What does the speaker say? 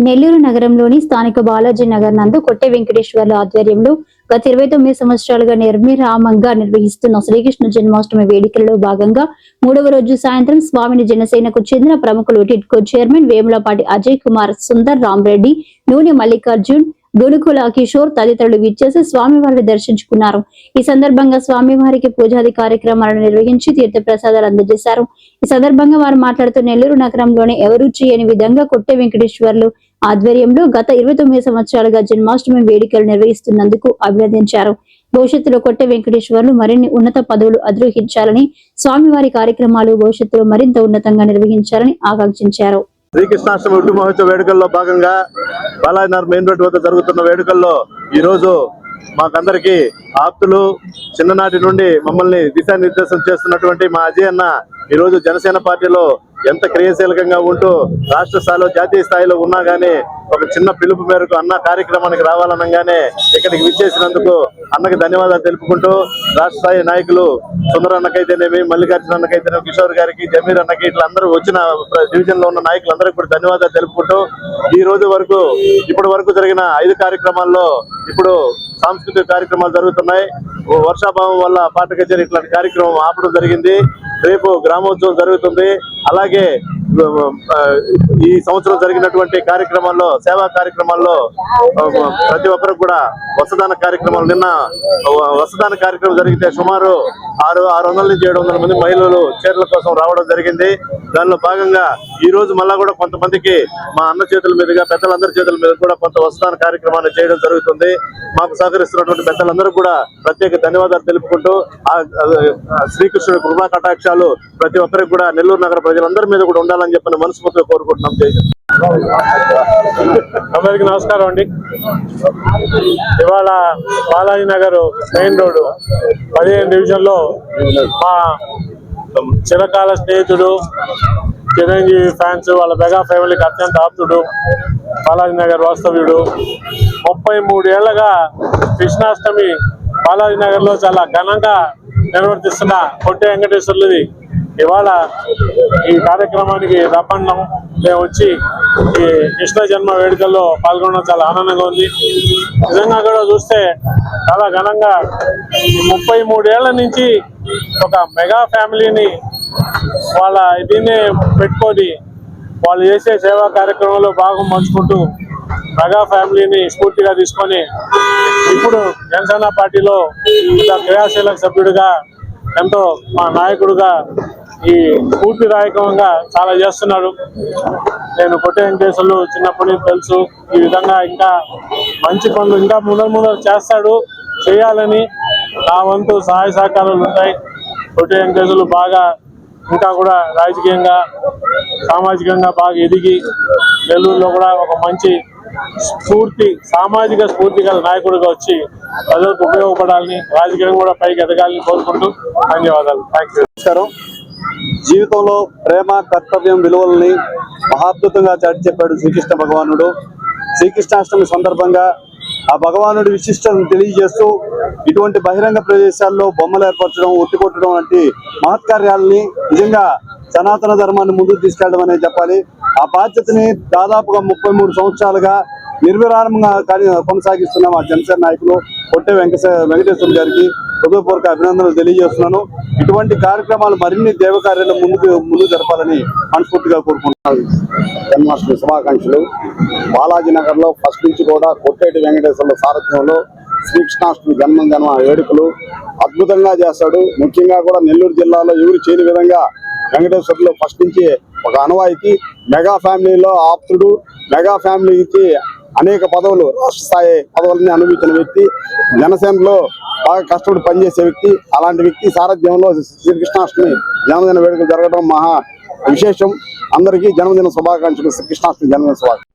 నెల్లూరు నగరంలోని స్థానిక బాలాజీ నగర్ నందు కొట్టె వెంకటేశ్వర్ల ఆధ్వర్యంలో గత ఇరవై తొమ్మిది సంవత్సరాలుగా నిర్మిరామంగా నిర్వహిస్తున్న శ్రీకృష్ణ జన్మాష్టమి వేడుకలలో భాగంగా మూడవ రోజు సాయంత్రం స్వామిని జనసేనకు చెందిన ప్రముఖులు టిట్కో చైర్మన్ వేములపాటి అజయ్ కుమార్ సుందర్ రామరెడ్డి నూనె మల్లికార్జున్ గునుకుల కిషోర్ తదితరులు విచ్చేసి స్వామివారిని దర్శించుకున్నారు. ఈ సందర్భంగా స్వామివారికి పూజాది కార్యక్రమాలను నిర్వహించి తీర్థ ప్రసాదాలు అందజేశారు. ఈ సందర్భంగా వారు మాట్లాడుతూ నెల్లూరు నగరంలోనే ఎవరూ చేయని విధంగా కొట్టె వెంకటేశ్వర్లు ఆధ్వర్యంలో గత ఇరవై తొమ్మిది సంవత్సరాలుగా జన్మాష్టమి వేడుకలు నిర్వహిస్తున్నందుకు అభినందించారు. భవిష్యత్తులో కొట్టె వెంకటేశ్వర్లు మరిన్ని ఉన్నత పదవులు అధిరోహించాలని స్వామివారి కార్యక్రమాలు భవిష్యత్తులో మరింత ఉన్నతంగా నిర్వహించాలని ఆకాంక్షించారు. శ్రీకృష్ణాష్టమి ఉట్టి మహోత్సవ వేడుకల్లో భాగంగా బాలాజీనగర్ మెయిన్ రోడ్ వద్ద జరుగుతున్న వేడుకల్లో ఈ రోజు మాకందరికి ఆప్తులు చిన్ననాటి నుండి మమ్మల్ని దిశానిర్దేశం చేస్తున్నటువంటి మా అజయ్ అన్న ఈ రోజు జనసేన పార్టీలో ఎంత క్రియాశీలకంగా ఉంటూ రాష్ట్ర స్థాయిలో జాతీయ స్థాయిలో ఉన్నా గానీ ఒక చిన్న పిలుపు మేరకు అన్న కార్యక్రమానికి రావాలనగానే ఇక్కడికి విచ్చేసినందుకు అన్నకి ధన్యవాదాలు తెలుపుకుంటూ రాష్ట్ర స్థాయి నాయకులు సుందర అన్నకైతేనేమి మల్లికార్జున అన్నకైతేనేమి కిషోర్ గారికి జమీర్ అన్నకి ఇట్లా అందరూ వచ్చిన డివిజన్లో ఉన్న నాయకులందరికీ కూడా ధన్యవాదాలు తెలుపుకుంటూ ఈ రోజు వరకు ఇప్పటి వరకు జరిగిన ఐదు కార్యక్రమాల్లో ఇప్పుడు సాంస్కృతిక కార్యక్రమాలు జరుగుతున్నాయి. వర్షాభావం వల్ల పాట కచేరీ ఇట్లాంటి కార్యక్రమం ఆపడం జరిగింది. రేపు గ్రామోత్సవం జరుగుతుంది. అలాగే ఈ సంవత్సరం జరిగినటువంటి కార్యక్రమాల్లో సేవా కార్యక్రమాల్లో ప్రతి ఒక్కరు కూడా వసదాన కార్యక్రమాలు నిన్న వసదాన కార్యక్రమం జరిగితే సుమారు ఆరు ఆరు వందల నుంచి ఏడు వందల మంది మహిళలు చీరల కోసం రావడం జరిగింది. దానిలో భాగంగా ఈ రోజు మళ్ళా కూడా కొంతమందికి మా అన్న చేతుల మీదుగా పెద్దలందరి చేతుల మీద కూడా కొంత వస్తాన కార్యక్రమాన్ని చేయడం జరుగుతుంది. మాకు సహకరిస్తున్నటువంటి పెద్దలందరూ కూడా ప్రత్యేక ధన్యవాదాలు తెలుపుకుంటూ ఆ శ్రీకృష్ణుడి కృపా కటాక్షాలు ప్రతి ఒక్కరికి కూడా నెల్లూరు నగర ప్రజలందరి మీద కూడా ఉండాలని చెప్పని మనస్ఫూర్తిగా కోరుకుంటున్నాం. అందరికి నమస్కారం అండి. ఇవాళ బాలాజీ నగర్ మెయిన్ రోడ్డు పదిహేను డివిజన్లో మా చిరకాల స్నేహితుడు చిరంజీవి ఫ్యాన్స్ వాళ్ళ మెగా ఫ్యామిలీకి అత్యంత ఆప్తుడు. బాలాజీ నగర్ వాస్తవ్యుడు. ముప్పై మూడేళ్ళగా కృష్ణాష్టమి బాలాజీ నగర్లో చాలా ఘనంగా నిర్వర్తిస్తున్న కొట్టి వెంకటేశ్వర్లది. ఇవాళ ఈ కార్యక్రమానికి రప్పండం మేము వచ్చి ఈ కృష్ణ జన్మ వేడుకల్లో పాల్గొనడం చాలా ఆనందంగా ఉంది. నిజంగా కూడా చూస్తే చాలా ఘనంగా ముప్పై మూడేళ్ళ నుంచి ఒక మెగా ఫ్యామిలీని వాళ్ళ దీన్నే పెట్టుకొని వాళ్ళు చేసే సేవా కార్యక్రమంలో భాగం పంచుకుంటూ మెగా ఫ్యామిలీని స్ఫూర్తిగా తీసుకొని ఇప్పుడు జనసేన పార్టీలో ఒక క్రియాశీలక సభ్యుడిగా ఎంతో మా నాయకుడుగా ఈ స్ఫూర్తిదాయకంగా చాలా చేస్తున్నాడు. నేను కొట్టే వెంకటేశ్వర్లు చిన్నప్పటి నుంచి తెలుసు. ఈ విధంగా ఇంకా మంచి పనులు ఇంకా ముందర ముందర చేస్తాడు చేయాలని నా వంతు సహాయ సహకారాలు ఉంటాయి. కొట్టే వెంకటేశ్వర్లు బాగా ఇంకా కూడా రాజకీయంగా సామాజికంగా బాగా ఎదిగి నెల్లూరులో కూడా ఒక మంచి స్ఫూర్తి సామాజిక స్ఫూర్తి గల నాయకుడిగా వచ్చి ప్రజలకు ఉపయోగపడాలని రాజకీయం కూడా పైకి ఎదగాలని కోరుకుంటూ ధన్యవాదాలు. థ్యాంక్ యూ నమస్కారం. జీవితంలో ప్రేమ కర్తవ్యం విలువల్ని మహాద్భుతంగా చాటి చెప్పాడు శ్రీకృష్ణ భగవానుడు. శ్రీకృష్ణాష్టమి సందర్భంగా ఆ భగవానుడి విశిష్టతను తెలియజేస్తూ ఇటువంటి బహిరంగ ప్రదేశాల్లో బొమ్మలు ఏర్పరచడం ఒట్టికొట్టడం వంటి మహత్కార్యాలని నిజంగా సనాతన ధర్మాన్ని ముందుకు తీసుకెళ్ళడం అనేది చెప్పాలి. ఆ బాధ్యతని దాదాపుగా ముప్పై మూడు సంవత్సరాలుగా నిర్విరామంగా కార్య- కొనసాగిస్తున్న మా జనసేన నాయకులు కొట్టే వెంకట వెంకటేశ్వర గారికి హృదయపూర్వక అభినందనలు తెలియజేస్తున్నాను. ఇటువంటి కార్యక్రమాలు మరిన్ని దేవ కార్యాలు ముందుకు ముందు జరపాలని మనస్ఫూర్తిగా కోరుకుంటున్నాను. జన్మాష్టమి శుభాకాంక్షలు. బాలాజీ నగర్లో ఫస్ట్ నుంచి కూడా కొట్టేటి వెంకటేశ్వర సారథ్యంలో శ్రీకృష్ణాష్టమి జన్మ జన్మ వేడుకలు అద్భుతంగా చేస్తాడు. ముఖ్యంగా కూడా నెల్లూరు జిల్లాలో ఎవరు చేయని విధంగా వెంకటేశ్వర్లో ఫస్ట్ నుంచి ఒక అనవాయితీ మెగా ఫ్యామిలీలో ఆప్తుడు మెగా ఫ్యామిలీకి అనేక పదవులు రాష్ట్ర స్థాయి పదవులని అనుభవించిన వ్యక్తి జనసేనలో బాగా కష్టపడి పనిచేసే వ్యక్తి అలాంటి వ్యక్తి సారథ్యంలో శ్రీకృష్ణాష్టమి జన్మదిన వేడుకలు జరగడం మహా విశేషం. అందరికీ జన్మదిన శుభాకాంక్షలు. శ్రీకృష్ణాష్టమి జన్మదిన శుభాకాంక్షలు.